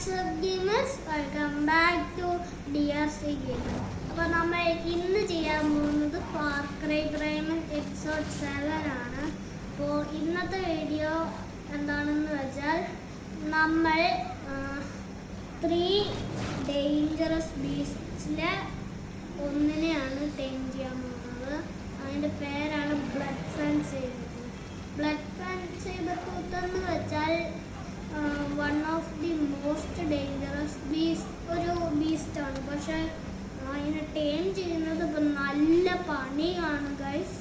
What's up gamers welcome back to D R C game അപ്പോൾ നമ്മൾ ഇന്ന് ചെയ്യാൻ പോകുന്നത് Far Cry crime episode seven ആണ്. അപ്പോൾ ഇന്നത്തെ വീഡിയോ എന്താണെന്ന് വെച്ചാൽ നമ്മൾ ത്രീ ഡേഞ്ചറസ് ബീസ്റ്റിലെ ഒന്നിനെയാണ് ടൈം ചെയ്യാൻ പോകുന്നത്. അതിന്റെ പേരാണ് ബ്ലഡ് ഫാൻ ചെയ്തത്. ബ്ലഡ് ഫാൻ ചെയ്ത കൂത്തെന്ന് വെച്ചാൽ one of the most dangerous beast ഒരു ബീസ്റ്റാണ് പക്ഷെ അതിനെ ടേം ചെയ്യുന്നത് ഇപ്പം നല്ല പണിയാണ് ഗൈസ്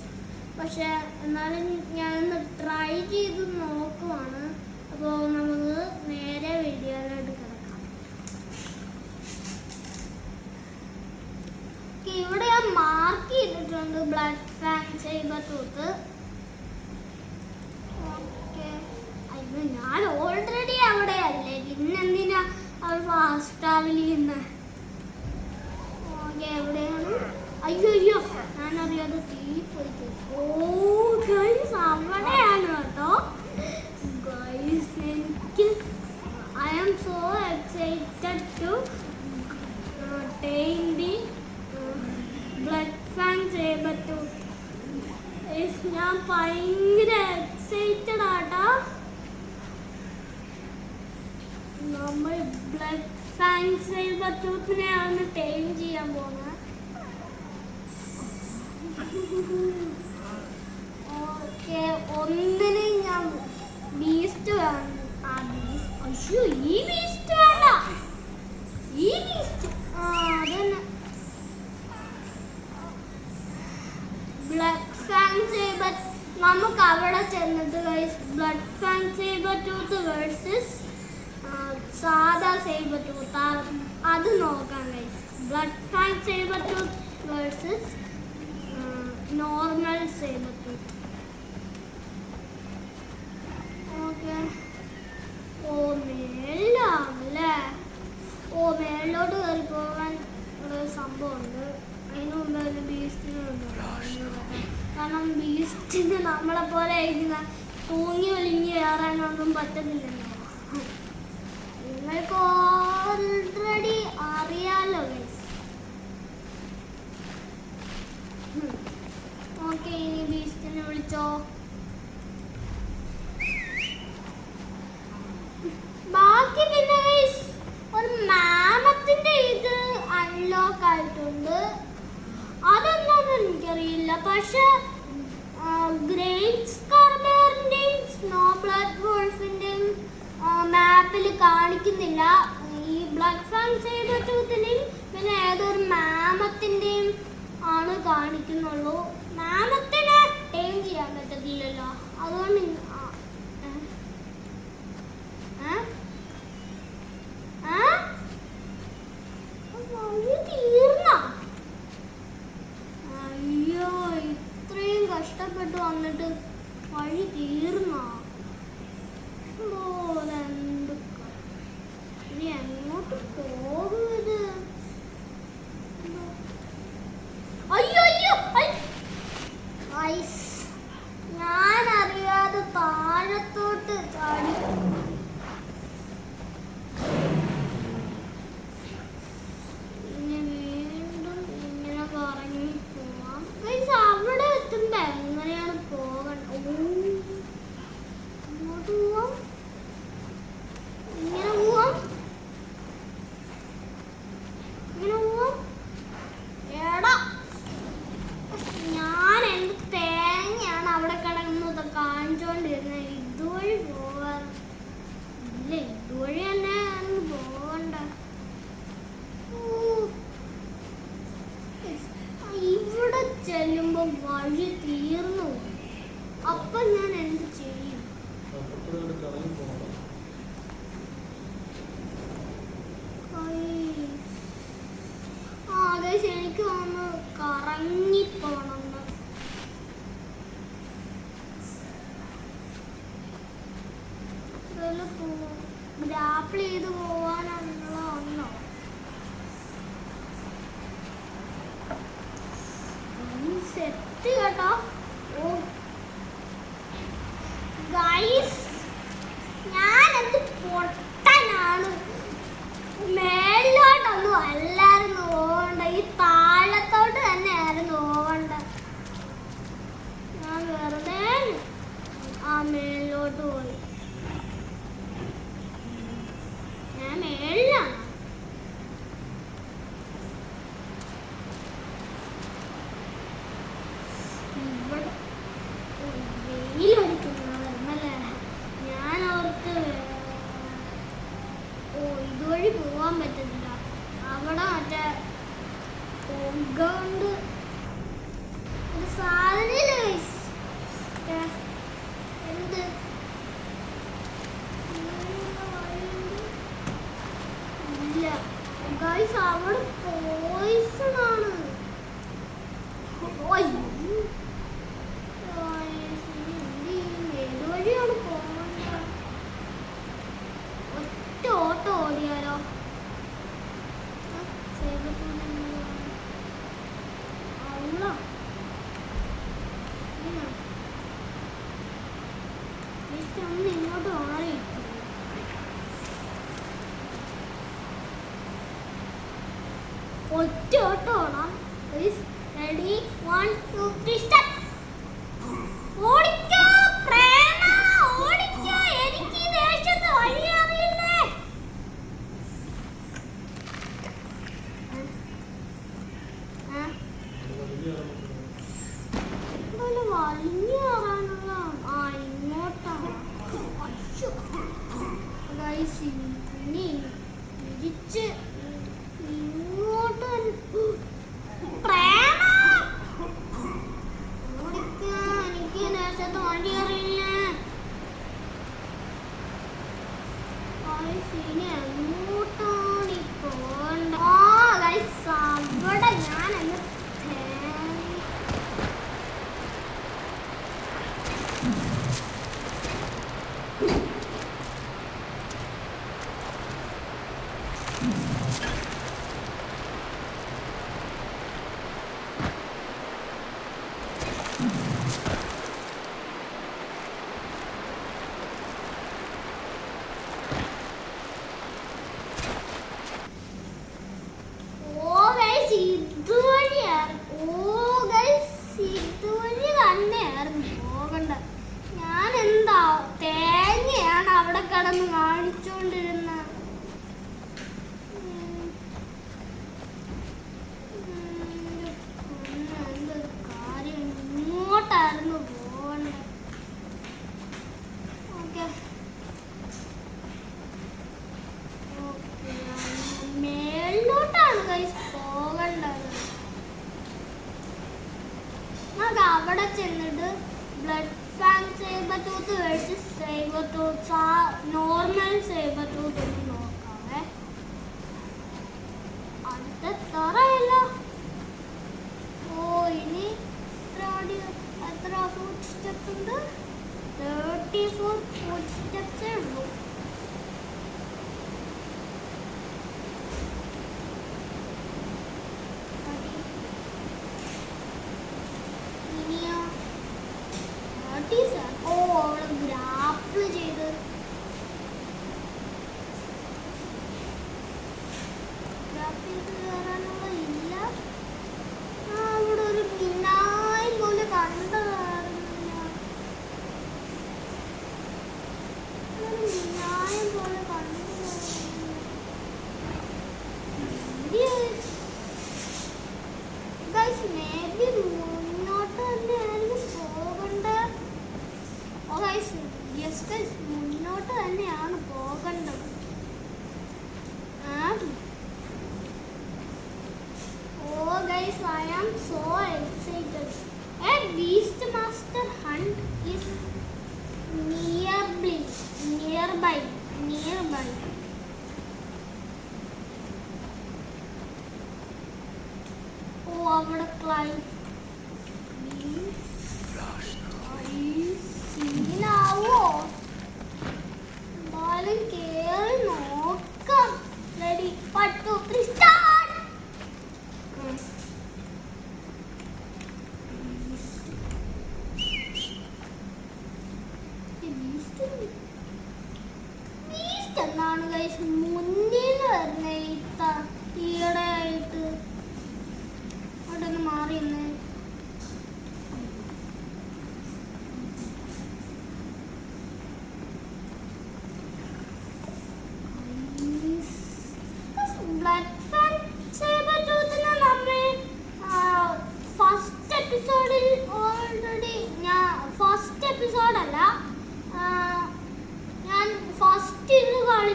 പക്ഷെ എന്നാലും ഞാനൊന്ന് ട്രൈ ചെയ്ത് നോക്കുവാണ്. അപ്പോൾ നമുക്ക് നേരെ വീഡിയോയിലോട്ട് കിടക്കാം. ഇവിടെ ഞാൻ മാർക്ക് ചെയ്തിട്ടുണ്ട് ബ്ലഡ് ഫാൻ ചെയ്യുമ്പോൾ ടൂത്ത് ഓക്കെ അയ്യോ ഞാൻ ഓൾറെഡി അവിടെ അല്ലേ? പിന്നെന്തിനാ അവൾ ഫാസ്റ്റ് ട്രാവൽ ചെയ്യുന്നത് ഓക്കെ എവിടെയാണ്? അയ്യോ അയ്യോ ഞാനറിയാതെ തീ പോയി ഓ ഗൈസ് അവിടെയാണ് കേട്ടോ. ഗൈസ് എനിക്ക് I am so excited to tame the blood fang സേബത്തു ഞാൻ ഭയങ്കര എക്സൈറ്റഡ് ആട്ടാ. നമ്മൾ ബ്ലഡ് ഫാൻ സേബത്തൂത്തിനെയാണ് ടൈം ചെയ്യാൻ പോകുന്നത് ഓക്കെ ഒന്നിന് ഞാൻ ബീസ്റ്റ് വേണം. ആ ബീസ്റ്റ് അയ്യോ ഈ ബീസ്റ്റ് വേണ്ട. ഈ ബീസ്റ്റ് ആ അതന്നെ. ബ്ലഡ് ഫാൻ സേബർ നമുക്ക് അവിടെ ചെന്നത് blood fang sabre tooth versus സാധാ സേബർ ടൂത്ത് അത് നോക്കാൻ കഴിയും. Blood fang sabre tooth versus normal sabre tooth okay ഓ മേലാണല്ലേ ഓ മേളിലോട്ട് കയറി പോകാൻ ഒരു സംഭവമുണ്ട്. അതിന് മുമ്പ് ഒരു ബീസ്റ്റിനുണ്ട് കാരണം ബീസ്റ്റിന് നമ്മളെ പോലെ തൂങ്ങി ഒലിഞ്ഞ് കയറാനൊന്നും പറ്റുന്നില്ലല്ലോ. നിങ്ങൾക്ക് ഓൾറെഡി അറിയാലോ ഓക്കെ ഇനി ബീസ്റ്റിനെ വിളിച്ചോ. ബാക്കി പിന്നെ ഒരു മാമത്തിന്റെ ഇത് അൺലോക്ക് ആയിട്ടുണ്ട്. അതെന്താന്ന് എനിക്കറിയില്ല. പക്ഷെ മാപ്പിൽ കാണിക്കുന്നില്ല. ഈ ബ്ലഡ് ഫാൻ സൈബർ ടൂത്തിന്റെയും പിന്നെ ഏതൊരു മാമത്തിന്റെയും ആണ് കാണിക്കുന്നുള്ളൂ. മാമത്തിനെ ടൈം ചെയ്യാൻ പറ്റത്തില്ലല്ലോ. അതുകൊണ്ട് ഒന്ന് കറങ്ങി പോണം ഗ്രാപ്പിൾ ചെയ്ത് പോവാനുള്ള ഒന്നോ സെറ്റ് കേട്ടോ. ജസ്റ്റ് മുന്നോട്ട് തന്നെയാണ് പോകേണ്ടത്. ആ. ഓ I am so excited a master near ഓ അവിടെ ക്ലൈം muito.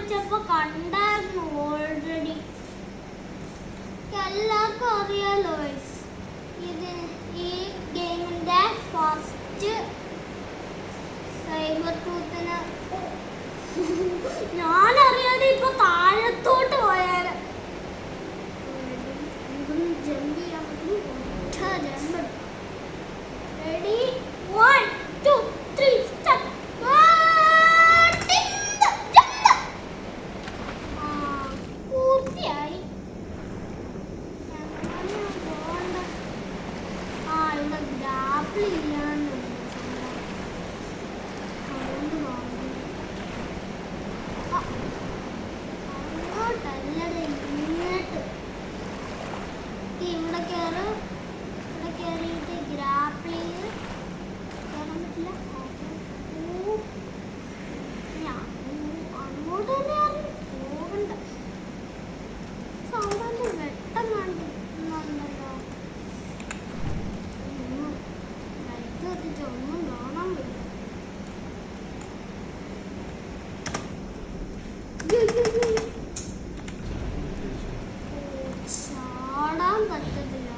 വിളിച്ചപ്പോ കണ്ടായിരുന്നു ഓൾറെഡി എല്ലാവർക്കും അറിയാലോ ഇത് ഈ ഗെയിമിന്റെ ഫസ്റ്റ് സൈബർ ടൂത്തിന് ഞാനറിയാതെ ഇപ്പൊ താഴത്തോട്ട് പോയാലും 頑張っててね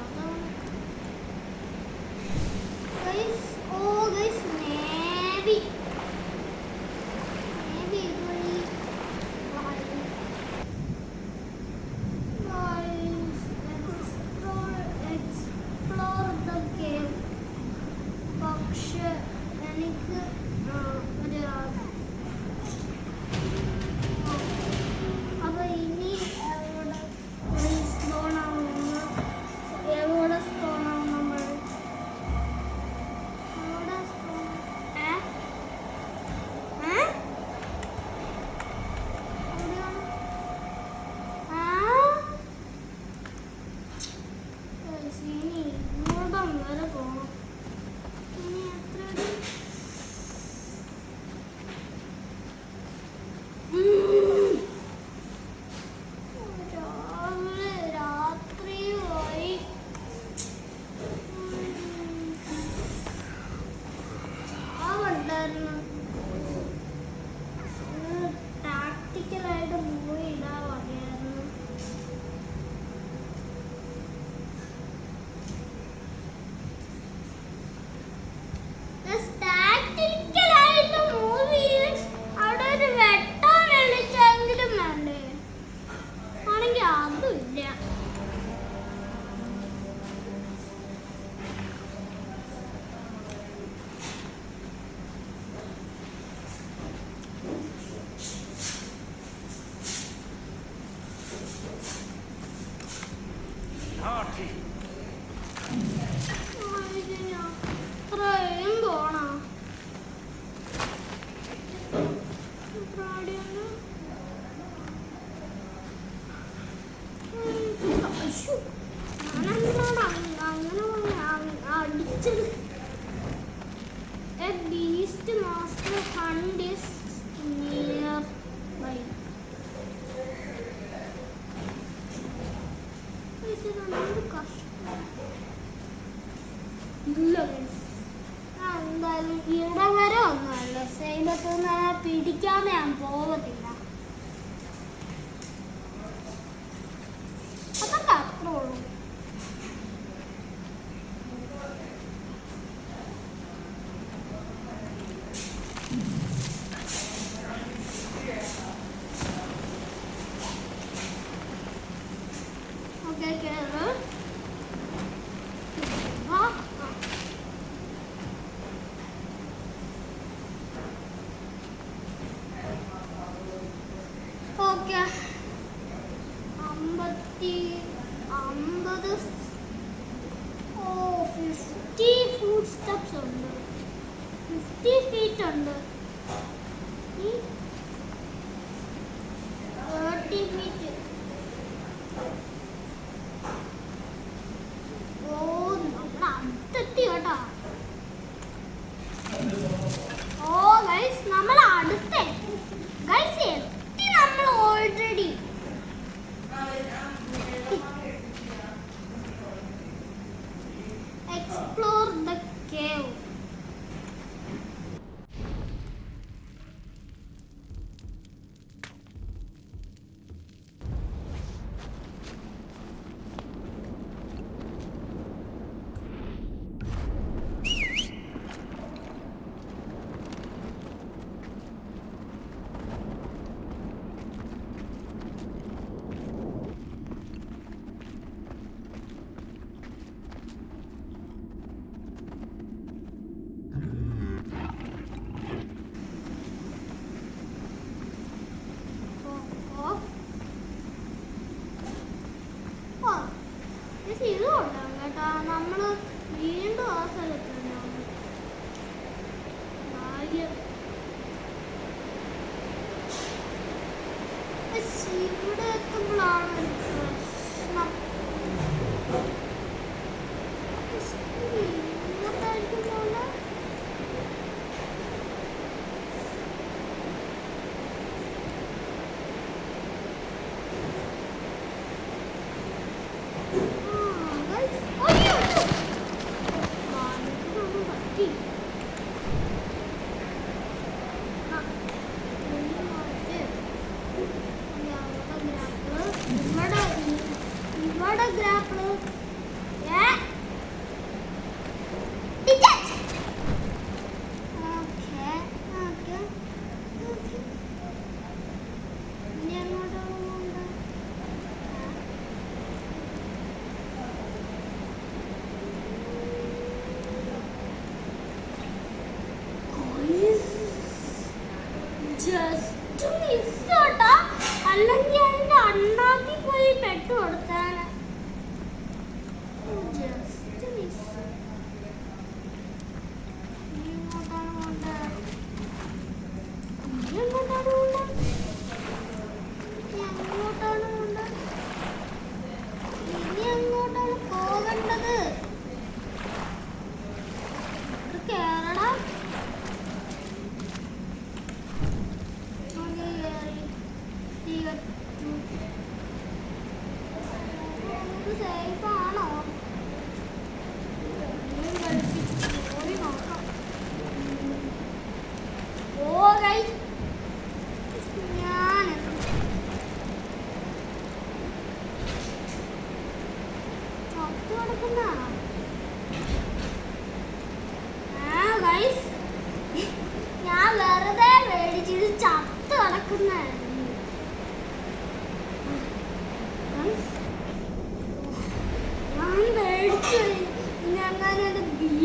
咻。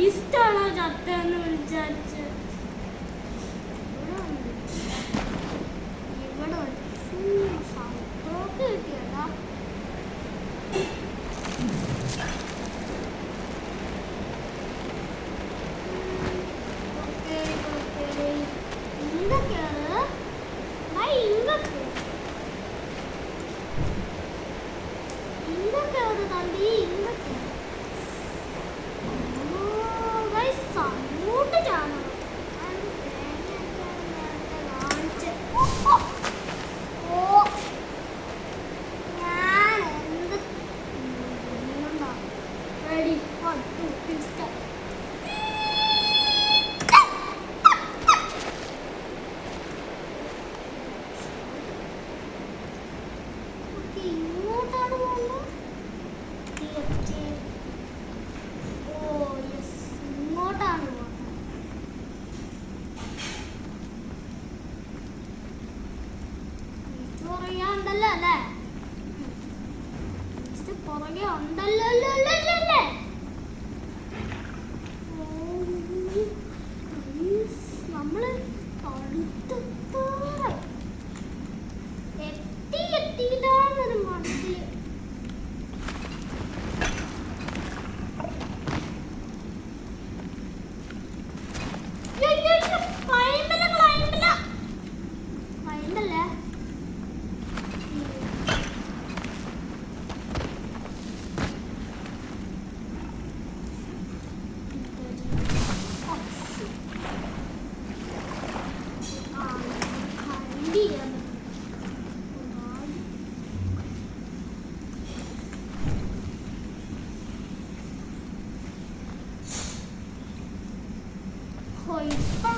അത് ബീസ്റ്റാണോ ചത്തെന്ന് വിചാരിച്ച്? Fire!